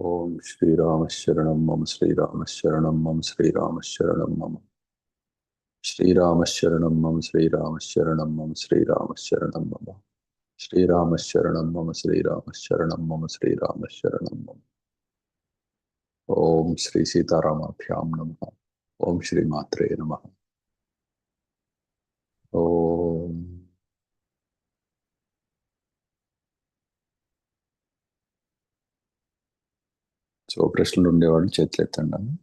ओम श्री राम शरणम मम श्री राम शरणम मम श्री राम शरणम मम श्री राम शरणम मम श्री राम शरणम मम श्री राम शरणम मम श्री राम शरणम मम श्री राम शरणम मम श्री राम शरणम मम ओम श्री सीतारामाभ्याम नमः ओम श्री मात्रे नमः ओम సో ప్రశ్నలు ఉండేవాళ్ళు చేతులు ఎత్తండి.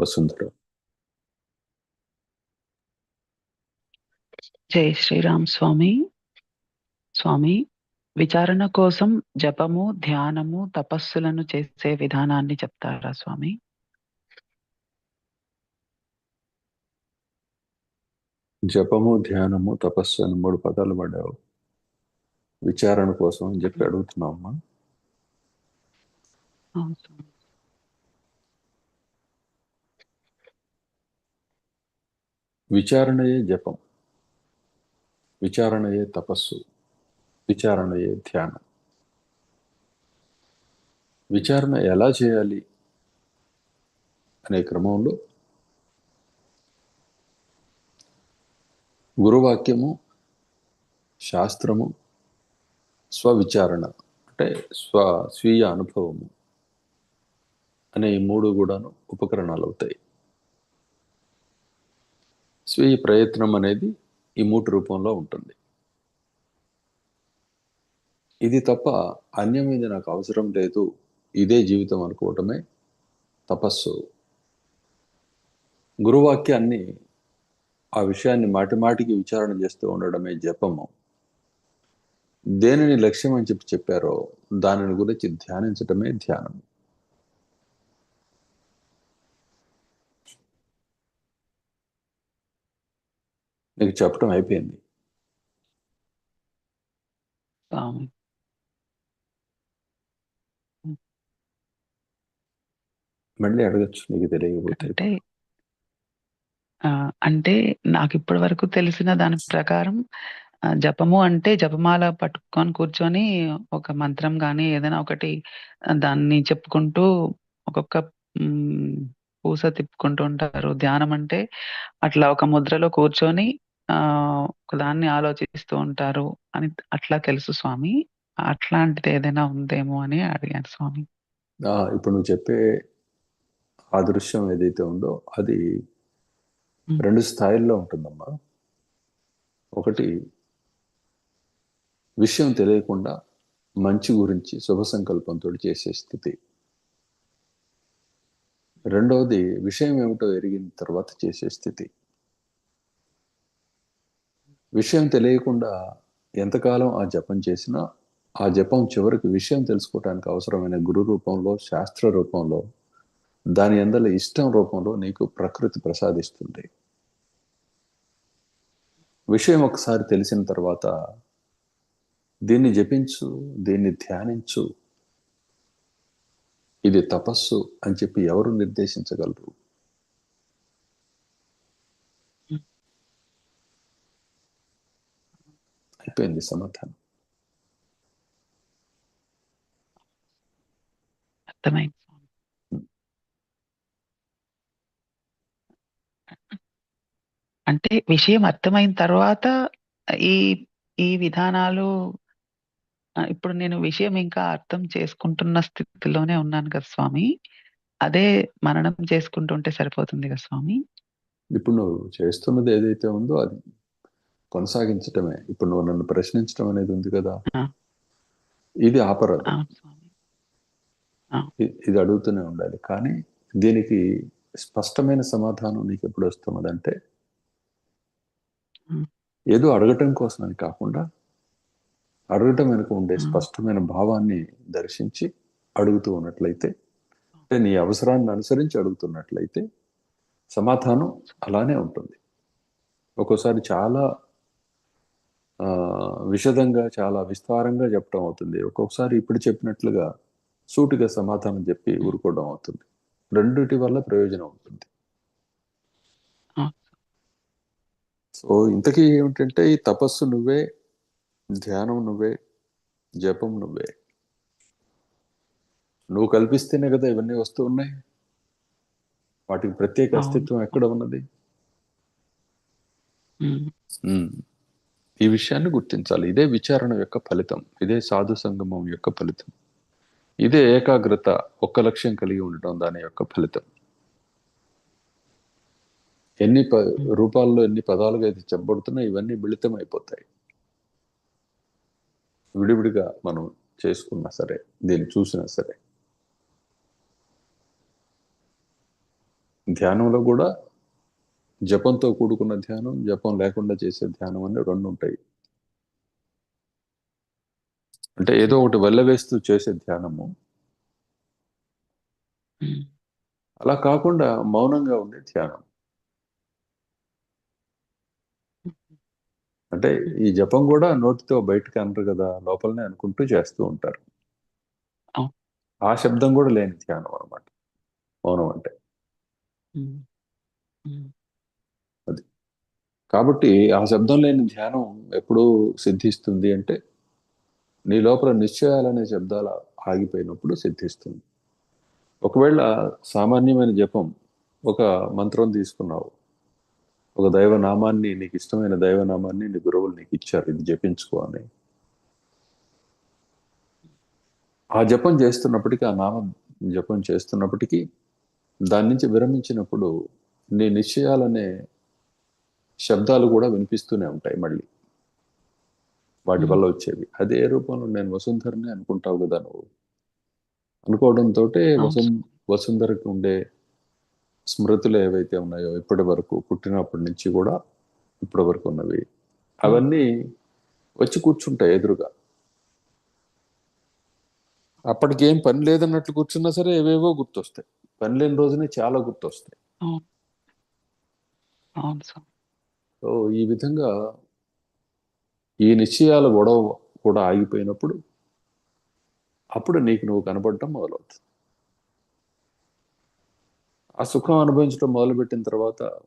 వసుంధర. జై శ్రీరామ్ స్వామి. స్వామి విచారణ కోసం జపము ధ్యానము తపస్సులను చేసే విధానాన్ని చెప్తారా స్వామి? జపము ధ్యానము తపస్సు అని మూడు పదాలు పడావు విచారణ కోసం అని చెప్పి అడుగుతున్నావమ్మా. విచారణయే జపం. విచారణయే తపస్సు. విచారణయే ధ్యానం? విచారణ ఎలా చేయాలి? అనే క్రమంలో గురువాక్యము శాస్త్రము స్వవిచారణ అంటే స్వ స్వీయ అనుభవము అనే ఈ మూడు కూడాను ఉపకరణాలు అవుతాయి స్వీయ ప్రయత్నం అనేది ఈ మూటి రూపంలో ఉంటుంది. ఇది తప్ప అన్యం మీద నాకు అవసరం లేదు. ఇదే జీవితం అనుకోవటమే తపస్సు. గురువాక్యాన్ని ఆ విషయాన్ని మాటిమాటికి విచారణ చేస్తూ ఉండడమే జపము. దేనిని లక్ష్యం అని చెప్పి చెప్పారో దానిని గురించి ధ్యానించటమే ధ్యానం. నీకు చెప్పడం అయిపోయింది. మళ్ళీ అడగచ్చు నీకు తెలియకపోతే. అంటే అంటే నాకు ఇప్పటి వరకు తెలిసిన దాని ప్రకారం జపము అంటే జపమాల పట్టుకొని కూర్చొని ఒక మంత్రం కానీ ఏదైనా ఒకటి దాన్ని చెప్పుకుంటూ ఒక్కొక్క పూస తిప్పుకుంటూ ఉంటారు. ధ్యానం అంటే అట్లా ఒక ముద్రలో కూర్చొని ఆ ఒకదాన్ని ఆలోచిస్తూ ఉంటారు అని అట్లా తెలుసు స్వామి. అట్లాంటిది ఏదైనా ఉందేమో అని అడిగాను స్వామి. ఇప్పుడు నువ్వు చెప్పే ఆ దృశ్యం ఏదైతే ఉందో అది. రెండు స్థాయిల్లో ఉంటుందమ్మా. ఒకటి విషయం తెలియకుండా మంచి గురించి శుభ సంకల్పంతో చేసే స్థితి. రెండవది విషయం ఏమిటో ఎరిగిన తర్వాత చేసే స్థితి. విషయం తెలియకుండా ఎంతకాలం ఆ జపం చేసినా ఆ జపం చివరికి విషయం తెలుసుకోవడానికి అవసరమైన గురు రూపంలో శాస్త్ర రూపంలో దాని అందల ఇష్టం రూపంలో నీకు ప్రకృతి ప్రసాదిస్తుంది. విషయం ఒకసారి తెలిసిన తర్వాత దీన్ని జపించు దీన్ని ధ్యానించు. ఇది తపస్సు అని చెప్పి ఎవరు నిర్దేశించగలరు? అయిపోయింది సమాధానం. అర్థమైంది. అంటే విషయం అర్థమైన తర్వాత ఈ ఈ విధానాలు ఇప్పుడు నేను విషయం ఇంకా అర్థం చేసుకుంటున్న స్థితిలోనే ఉన్నాను కదా స్వామి. అదే మననం చేసుకుంటుంటే సరిపోతుంది కదా స్వామి? ఇప్పుడు నువ్వు చేస్తున్నది ఏదైతే ఉందో అది కొనసాగించటమే. ఇప్పుడు నువ్వు నన్ను ప్రశ్నించడం అనేది ఉంది కదా. ఇది ఆపరాదు. ఇది అడుగుతూనే ఉండాలి. కానీ దీనికి స్పష్టమైన సమాధానం నీకు ఎప్పుడు వస్తున్నదంటే. ఏదో అడగటం కోసం అని కాకుండా అడగటం వెనుక ఉండే. స్పష్టమైన భావాన్ని దర్శించి అడుగుతూ ఉన్నట్లయితే అంటే నీ అవసరాన్ని అనుసరించి అడుగుతున్నట్లయితే సమాధానం అలానే ఉంటుంది. ఒక్కోసారి చాలా ఆ, విశదంగా చాలా విస్తారంగా చెప్పడం అవుతుంది. ఒక్కొక్కసారి ఇప్పుడు చెప్పినట్లుగా సూటిగా సమాధానం చెప్పి ఊరుకోవడం అవుతుంది. రెండిటి వల్ల ప్రయోజనం ఉంటుంది. సో ఇంతకీ ఏమిటంటే ఈ తపస్సు నువ్వే ధ్యానం నువ్వే జపం నువ్వే. నువ్వు కల్పిస్తేనే కదా ఇవన్నీ వస్తూ ఉన్నాయి. వాటికి ప్రత్యేక. అస్తిత్వం ఎక్కడ ఉన్నది. ఈ విషయాన్ని గుర్తించాలి. ఇదే విచారణ యొక్క ఫలితం. ఇదే సాధు సంగమం యొక్క ఫలితం. ఇదే ఏకాగ్రత ఒక్క లక్ష్యం కలిగి ఉండటం దాని యొక్క ఫలితం. ఎన్ని ప రూపాల్లో ఎన్ని పదాలుగా అయితే చెప్పబడుతున్నా ఇవన్నీ మిళితం అయిపోతాయి విడివిడిగా మనం చేసుకున్నా సరే దీన్ని చూసినా సరే. ధ్యానంలో కూడా జపంతో కూడుకున్న ధ్యానం జపం లేకుండా చేసే ధ్యానం అని రెండు ఉంటాయి. అంటే ఏదో ఒకటి వెళ్ళవేస్తూ చేసే ధ్యానము. అలా కాకుండా మౌనంగా ఉండే ధ్యానం. అంటే ఈ జపం కూడా నోటితో బయటకు అనరు కదా లోపలనే అనుకుంటూ చేస్తూ ఉంటారు. ఆ. శబ్దం కూడా లేని ధ్యానం అన్నమాట. మౌనం అంటే. ఉమ్, కాబట్టి ఆ శబ్దం లేని ధ్యానం ఎప్పుడు సిద్ధిస్తుంది అంటే నీ లోపల నిశ్చయాలనే శబ్దాలు ఆగిపోయినప్పుడు సిద్ధిస్తుంది. ఒకవేళ సామాన్యమైన జపం ఒక మంత్రం తీసుకున్నావు ఒక దైవనామాన్ని నీకు ఇష్టమైన దైవనామాన్ని నీ గురువులు నీకు ఇచ్చారు ఇది జపించుకో అని. ఆ జపం చేస్తున్నప్పటికీ ఆ నామం జపం చేస్తున్నప్పటికీ దాని నుంచి విరమించినప్పుడు నీ నిశ్చయాలనే శబ్దాలు కూడా వినిపిస్తూనే ఉంటాయి మళ్ళీ. వాటి వల్ల వచ్చేవి. అదే రూపంలో నేను వసుంధరని అనుకుంటావు కదా నువ్వు. అనుకోవడంతో వసుం వసుంధరకి ఉండే స్మృతులు ఏవైతే ఉన్నాయో ఇప్పటి వరకు పుట్టినప్పటి నుంచి కూడా ఇప్పటి వరకు ఉన్నవి. అవన్నీ వచ్చి కూర్చుంటాయి ఎదురుగా. అప్పటికి ఏం పని లేదన్నట్లు కూర్చున్నా సరే ఏవేవో గుర్తొస్తాయి. పని లేని రోజునే చాలా గుర్తొస్తాయి. సో ఈ విధంగా ఈ నిశ్చయాల గొడవ కూడా ఆగిపోయినప్పుడు అప్పుడు నీకు నువ్వు కనపడటం మొదలవుతుంది. ఆ సుఖం అనుభవించడం మొదలుపెట్టిన తర్వాత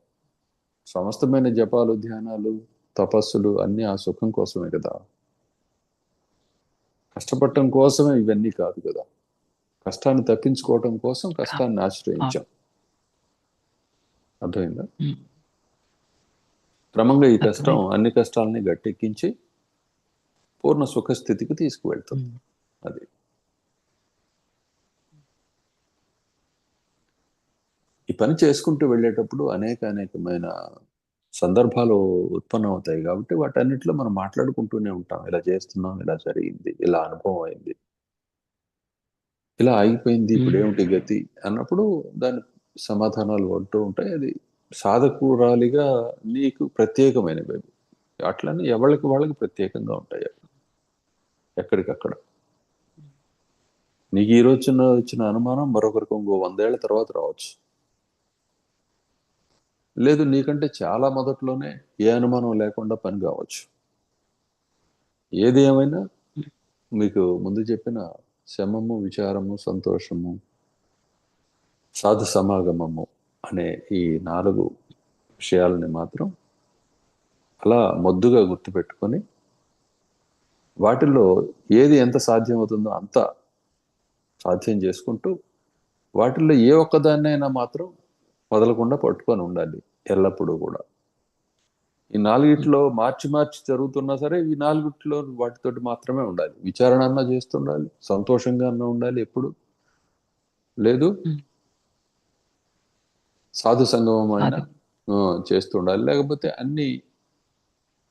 సమస్తమైన జపాలు ధ్యానాలు తపస్సులు అన్నీ ఆ సుఖం కోసమే కదా. కష్టపడటం కోసమే ఇవన్నీ కాదు కదా. కష్టాన్ని తప్పించుకోవటం కోసం కష్టాన్ని ఆశ్రయించాం. అర్థమైందా? క్రమంగా ఈ కష్టం అన్ని కష్టాలని గట్టెక్కించి పూర్ణ సుఖస్థితికి తీసుకువెళ్తుంది అది. ఈ పని చేసుకుంటూ వెళ్ళేటప్పుడు అనేక అనేకమైన సందర్భాలు ఉత్పన్నం అవుతాయి కాబట్టి వాటన్నిటిలో మనం మాట్లాడుకుంటూనే ఉంటాం ఇలా చేస్తున్నాం ఇలా జరిగింది ఇలా అనుభవం అయింది ఇలా ఆగిపోయింది ఇప్పుడు. ఏమిటి గతి అన్నప్పుడు దాని సమాధానాలు ఉంటూ ఉంటాయి అది సాధకురాలిగా నీకు ప్రత్యేకమైనవి. అట్లని ఎవరికి వాళ్ళకి ప్రత్యేకంగా ఉంటాయి అవి. ఎక్కడికక్కడ నీకు ఈ రోజు చిన్న వచ్చిన అనుమానం మరొకరికి ఇంకో వందేళ్ళ తర్వాత రావచ్చు లేదు నీకంటే చాలా మొదట్లోనే ఏ అనుమానం లేకుండా పని కావచ్చు. ఏది ఏమైనా మీకు ముందు చెప్పిన శమము విచారము సంతోషము సాధు సమాగమము అనే ఈ నాలుగు విషయాలని మాత్రం అలా మొద్దుగా గుర్తుపెట్టుకొని వాటిల్లో ఏది ఎంత సాధ్యమవుతుందో అంత సాధ్యం చేసుకుంటూ వాటిల్లో ఏ ఒక్కదాన్నైనా మాత్రం వదలకుండా పట్టుకొని ఉండాలి. ఎల్లప్పుడూ కూడా. ఈ నాలుగిట్లో మార్చి మార్చి జరుగుతున్నా సరే ఈ నాలుగిట్లో వాటితోటి మాత్రమే ఉండాలి. విచారణ అన్నా చేస్తుండాలి సంతోషంగా అన్నా ఉండాలి ఎప్పుడు? లేదు. సాధు సంగమం అయినా చేస్తుండాలి. లేకపోతే అన్ని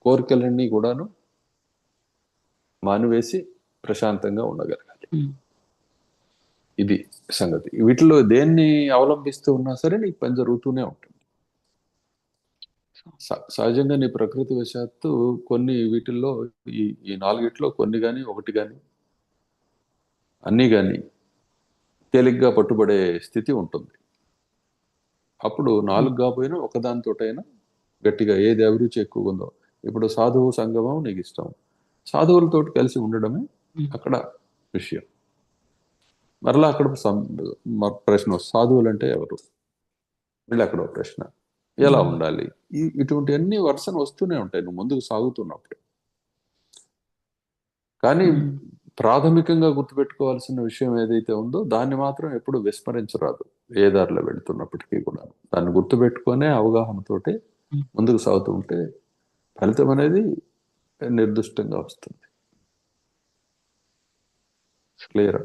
కోరికలన్నీ కూడాను మానివేసి ప్రశాంతంగా ఉండగలగాలి. ఇది సంగతి. వీటిలో దేన్ని అవలంబిస్తూ ఉన్నా సరే నీకు పని జరుగుతూనే ఉంటుంది. సహజంగా నీ ప్రకృతి వశాత్తు కొన్ని వీటిల్లో ఈ ఈ నాలుగిట్లో కొన్ని కానీ ఒకటి కానీ అన్నీ కానీ తేలిగ్గా పట్టుబడే స్థితి ఉంటుంది. అప్పుడు నాలుగు కాకపోయినా ఒకదానితోటైనా గట్టిగా ఏది అభిరుచి ఎక్కువ ఉందో. ఇప్పుడు సాధువు సంగమం నీకు ఇష్టం. సాధువులతోటి కలిసి ఉండడమే అక్కడ విషయం. మరలా అక్కడ ప్రశ్న. సాధువులు అంటే ఎవరు? మళ్ళీ అక్కడ ప్రశ్న. ఎలా. ఉండాలి? ఈ- ఇటువంటివన్నీ వరుసన వస్తూనే ఉంటాయి. నువ్వు ముందుకు సాగుతున్నప్పుడు. కానీ. ప్రాథమికంగా గుర్తుపెట్టుకోవాల్సిన విషయం ఏదైతే ఉందో దాన్ని మాత్రం ఎప్పుడు విస్మరించరాదు. ఏ దారిలో వెళుతున్నప్పటికీ కూడా. దాన్ని గుర్తుపెట్టుకునే అవగాహనతోటే. ముందుకు సాగుతూ ఉంటే ఫలితం అనేది నిర్దిష్టంగా వస్తుంది. క్లియర్?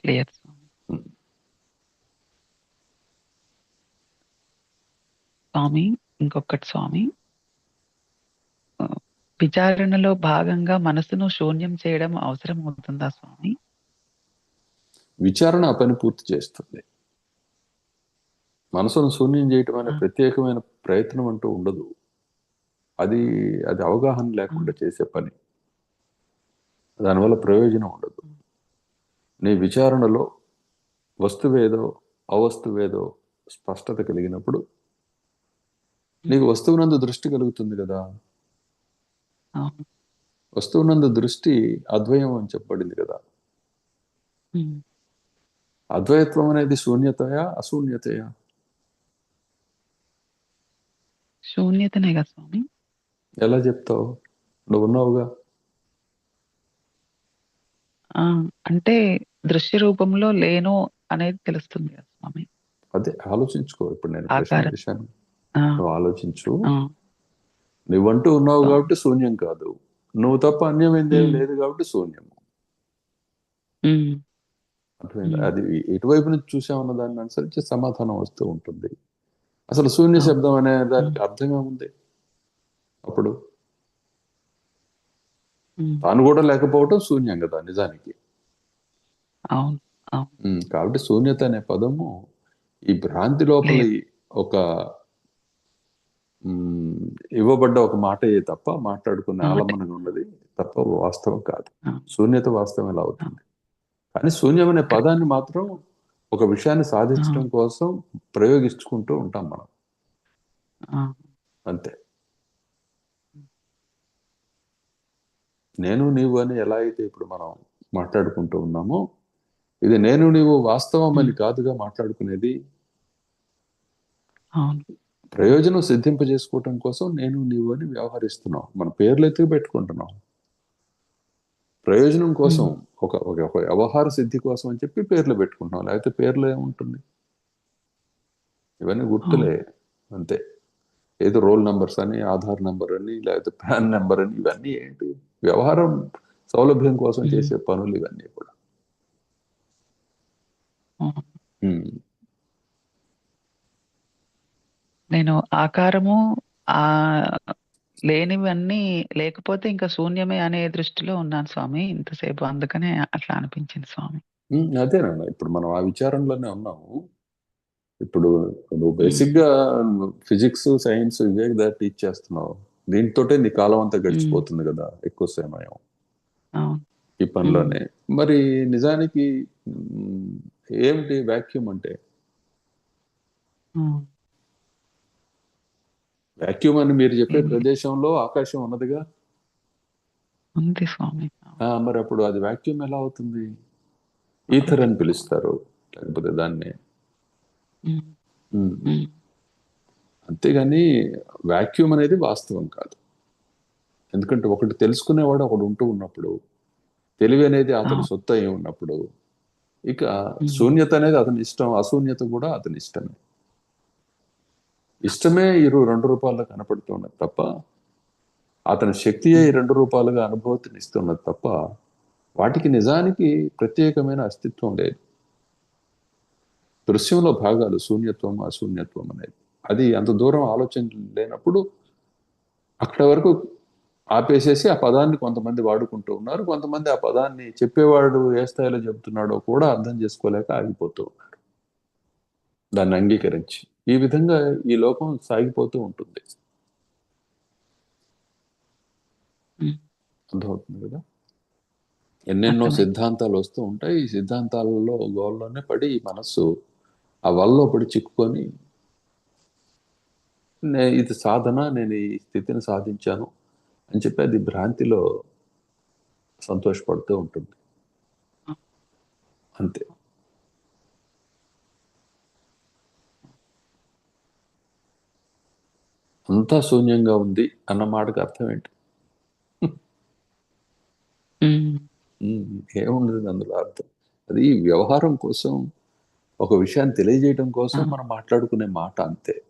క్లియర్ స్వామి మ్మ్. స్వామి ఇంకొకటి స్వామి. విచారణలో భాగంగా మనసును శూన్యం చేయడం అవసరం అవుతుందా స్వామి? విచారణ పని పూర్తి చేస్తుంది. మనసును శూన్యం చేయటం అనే. ప్రత్యేకమైన ప్రయత్నం అంటూ ఉండదు. అది అది అవగాహన లేకుండా చేసే పని. దానివల్ల ప్రయోజనం ఉండదు. నీ విచారణలో వస్తువేదో అవస్తువేదో స్పష్టత కలిగినప్పుడు నీకు వస్తువునందు దృష్టి కలుగుతుంది కదా. వస్తువునందు దృష్టి అద్వయం అని చెప్పబడింది కదా. అద్వైత్వం అనేది శూన్యతయా అశూన్యతయా? శూన్యతనే కదా స్వామి. ఎలా చెప్తావు? నువ్వు ఉన్నావుగా? ఆ, అంటే దృశ్య రూపంలో లేను అనేది తెలుస్తుంది కదా స్వామి. అదే ఆలోచించుకో ఇప్పుడు నేను నువ్వు ఆలోచించు. నువ్వంటూ ఉన్నావు కాబట్టి శూన్యం కాదు. నువ్వు తప్ప అన్యమైంది ఏం. లేదు కాబట్టి శూన్యం మ్మ్. అర్థమైందా. అది ఎటువైపు నుంచి చూసామన్న దాన్ని అనుసరించి సమాధానం వస్తూ ఉంటుంది. అసలు శూన్య. శబ్దం అనే దానికి అర్థం ఏముంది అప్పుడు. తాను కూడా లేకపోవటం శూన్యం కదా నిజానికి. కాబట్టి శూన్యత అనే పదము ఈ భ్రాంతి లోపల ఒక ఇవ్వబడ్డ ఒక మాట తప్ప మాట్లాడుకునే మాట. ఆలంబనంగా ఉన్నది తప్ప వాస్తవం కాదు. శూన్యత వాస్తవం ఎలా అవుతుంది? కానీ శూన్యం అనే పదాన్ని మాత్రం ఒక విషయాన్ని సాధించడం కోసం ప్రయోగించుకుంటూ ఉంటాం మనం. అంతే. నేను నీవు అని ఎలా అయితే ఇప్పుడు మనం మాట్లాడుకుంటూ ఉన్నామో ఇది నేను నీవు వాస్తవం అని కాదుగా మాట్లాడుకునేది. అవును. ప్రయోజనం సిద్ధింపజేసుకోవటం కోసం నేను నీవు అని వ్యవహరిస్తున్నాం మన పేర్లు ఎత్తుకు పెట్టుకుంటున్నాం ప్రయోజనం కోసం ఒక ఒక వ్యవహార సిద్ధి కోసం అని చెప్పి పేర్లు పెట్టుకుంటున్నాం లేకపోతే పేర్లు ఏముంటుంది? ఇవన్నీ గుర్తులే. అంతే. ఏదో రోల్ నంబర్స్ అని ఆధార్ నంబర్ అని లేకపోతే పాన్ నెంబర్ అని ఇవన్నీ ఏంటి? వ్యవహారం సౌలభ్యం కోసం. చేసే పనులు ఇవన్నీ కూడా అవును. Hmm. నేను ఆకారము ఆ లేనివన్నీ లేకపోతే ఇంకా శూన్యమే అనే దృష్టిలో ఉన్నాను స్వామి ఇంతసేపు. అందుకనే అట్లా అనిపించింది స్వామి. అదేనన్న ఇప్పుడు మనం ఆ విచారంలోనే ఉన్నాము. ఇప్పుడు నువ్వు బేసిక్గా ఫిజిక్స్ సైన్స్ ఇవే కదా టీచ్ చేస్తున్నావు. దీంతోటే నీ కాలం అంతా గడిచిపోతుంది కదా ఎక్కువ సమయం. ఈ పనిలోనే. మరి నిజానికి ఏమిటి వాక్యూమ్ అంటే? వాక్యూమ్ అని మీరు చెప్పే? ప్రదేశంలో ఆకాశం ఉన్నదిగా? ఉంది స్వామి. ఆ, మరి అప్పుడు అది వాక్యూమ్ ఎలా అవుతుంది? ఈథర్ అని పిలుస్తారు లేకపోతే దాన్ని. అంతేగాని వాక్యూమ్ అనేది వాస్తవం కాదు. ఎందుకంటే ఒకటి తెలుసుకునేవాడు ఒకడు ఉంటూ ఉన్నప్పుడు తెలివి అనేది అతని. సొత్తు అయి ఉన్నప్పుడు ఇక శూన్యత అనేది అతని ఇష్టం అశూన్యత కూడా అతని ఇష్టమే. ఇష్టమే ఇరు రెండు రూపాల్లో కనపడుతున్నది తప్ప అతని శక్తియే రెండు రూపాలుగా అనుభూతిని ఇస్తున్నది తప్ప వాటికి నిజానికి ప్రత్యేకమైన అస్తిత్వం లేదు. దృశ్యంలో భాగాలు శూన్యత్వం అశూన్యత్వం అనేది. అది అంత దూరం ఆలోచన లేనప్పుడు అక్కడ వరకు ఆపేసేసి ఆ పదాన్ని కొంతమంది వాడుకుంటూ ఉన్నారు. కొంతమంది ఆ పదాన్ని చెప్పేవాడు ఏ స్థాయిలో చెబుతున్నాడో కూడా అర్థం చేసుకోలేక ఆగిపోతూ ఉన్నారు. దాన్ని అంగీకరించి ఈ విధంగా ఈ లోకం సాగిపోతూ ఉంటుంది. అర్థమవుతుంది కదా? ఎన్నెన్నో. సిద్ధాంతాలు వస్తూ ఉంటాయి. ఈ సిద్ధాంతాలలో గోల్లోనే పడి ఈ మనస్సు ఆ వల్లో పడి చిక్కుకొని నే- ఇది సాధన నేను ఈ స్థితిని సాధించాను అని చెప్పి అది భ్రాంతిలో సంతోషపడుతూ ఉంటుంది. అంతే. అంతా శూన్యంగా ఉంది అన్న మాటకు అర్థం ఏంటి? ఏముండదు అందులో అర్థం. అది వ్యవహారం కోసం ఒక విషయాన్ని తెలియజేయడం కోసం మనం మాట్లాడుకునే మాట అంతే.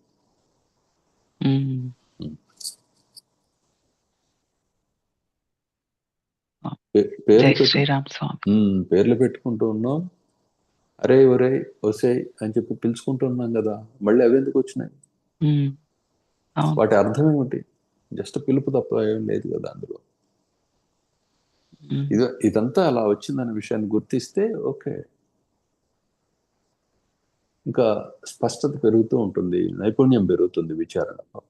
పేర్లు పెట్టుకుంటూ ఉన్నాం. అరే ఒరే ఒసే అని చెప్పి పిలుచుకుంటూ ఉన్నాం కదా. మళ్ళీ అవి ఎందుకు వచ్చినాయి? వాటి అర్థం ఏమిటి? జస్ట్ పిలుపు తప్ప ఏం లేదు కదా అందులో. ఇది ఇదంతా అలా వచ్చిందనే విషయాన్ని గుర్తిస్తే ఓకే. ఇంకా స్పష్టత పెరుగుతూ ఉంటుంది నైపుణ్యం పెరుగుతుంది విచారణలో.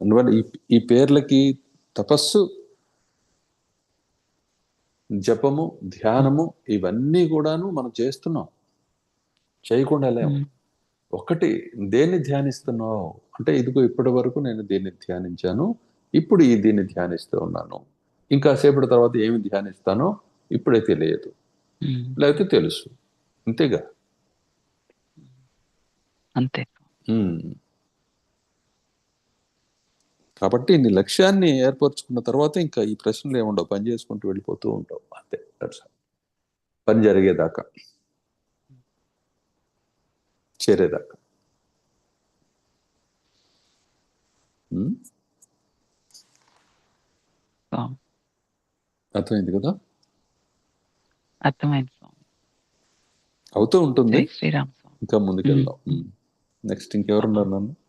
అందువల్ల ఈ ఈ పేర్లకి తపస్సు జపము ధ్యానము ఇవన్నీ కూడాను మనం చేస్తున్నాం. చేయకుండా లేము ఒకటి దేన్ని ధ్యానిస్తున్నావు? అంటే ఇదిగో ఇప్పటి వరకు నేను దీన్ని ధ్యానించాను ఇప్పుడు ఈ దీన్ని ధ్యానిస్తూ ఉన్నాను. ఇంకా సేపటి తర్వాత ఏమి ధ్యానిస్తానో ఇప్పుడే తెలియదు. లేకపోతే తెలుసు. అంతేగా? అంతే. కాబట్టి నీ లక్ష్యాన్ని ఏర్పరచుకున్న తర్వాత ఇంకా ఈ ప్రశ్నలు ఏముండవు? పని చేసుకుంటూ వెళ్ళిపోతూ ఉంటావు. అంతే. పని జరిగేదాకా. చేరేదాకా అర్థమైంది కదా? అర్థమైంది అవుతూ ఉంటుంది. శ్రీరామ్ ఇంకా ముందుకెళ్దాం. నెక్స్ట్ ఇంకెవరున్నారు నన్ను?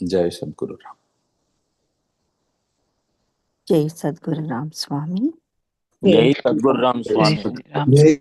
జై సద్గురు రామ్ జై సద్గురు రామ్ స్వామి జై సద్గురు రామ్ జై స్వామి శ్రీరామ్ జై